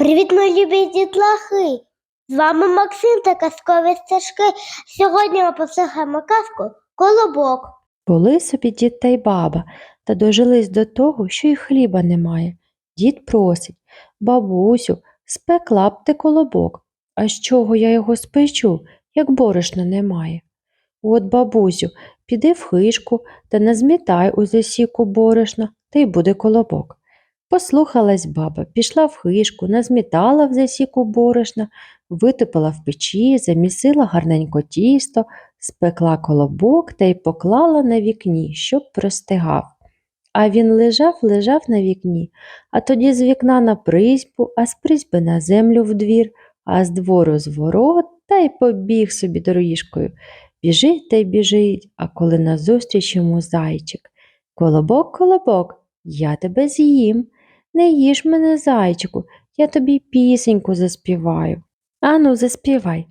Привіт, мої любі дітлахи! З вами Максим та казкові стежки. Сьогодні ми послухаємо казку Колобок. Були собі дід та й баба, та дожились до того, що й хліба немає. Дід просить, бабусю, спекла б ти колобок, а з чого я його спечу, як борошна немає. От, бабусю, піди в хишку та назмітай у засіку борошна, та й буде колобок. Послухалась баба, пішла в хишку, назмітала в засіку борошна, витопила в печі, замісила гарненько тісто, спекла колобок та й поклала на вікні, щоб простигав. А він лежав, лежав на вікні, а тоді з вікна на призьбу, а з призьби на землю в двір, а з двору з ворот та й побіг собі доріжкою. Біжить та й біжить, а коли назустріч йому зайчик. Колобок, колобок, я тебе з'їм. Не їж мене, зайчику, я тобі пісеньку заспіваю. Ану, заспівай.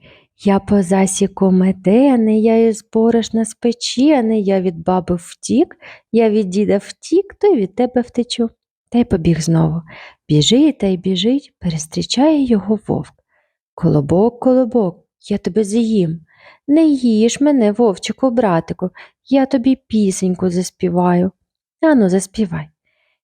Я по засіку метений, я із борошна спечений, я від баби втік, я від діда втік, то й від тебе втечу. Та й побіг знову. Біжить та й біжить, перестрічає його вовк. Колобок, колобок, я тебе з'їм. Не їж мене, вовчику, братику, я тобі пісеньку заспіваю. Ану, заспівай.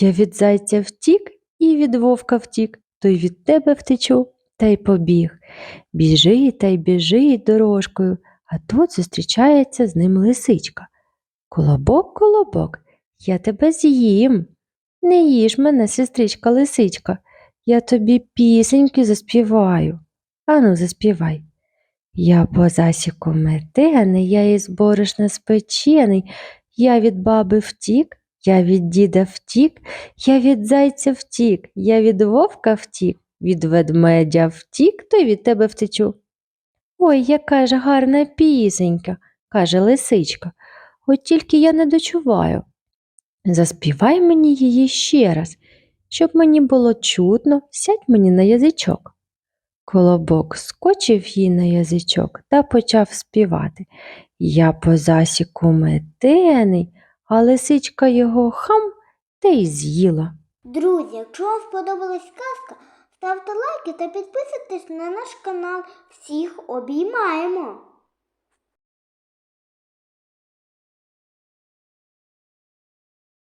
я від зайця втік і від вовка втік, то й від тебе втечу, та й побіг. Біжить та й біжить дорожкою, а тут зустрічається з ним лисичка. Колобок, колобок, я тебе з'їм. Не їж мене, сестричка лисичка, я тобі пісеньки заспіваю. Ану, заспівай. Я по засіку метений, я із борошна спечений, я від баби втік, я від діда втік, я від зайця втік, я від вовка втік, від ведмедя втік, то й від тебе втечу. Ой, яка ж гарна пісенька, каже лисичка, от тільки я не дочуваю. Заспівай мені її ще раз, щоб мені було чутно, сядь мені на язичок. Колобок скочив їй на язичок та почав співати. Я по засіку метений, а лисичка його хам та й з'їла. Друзі, якщо вам сподобалась казка, ставте лайки та підписуйтесь на наш канал. Всіх обіймаємо!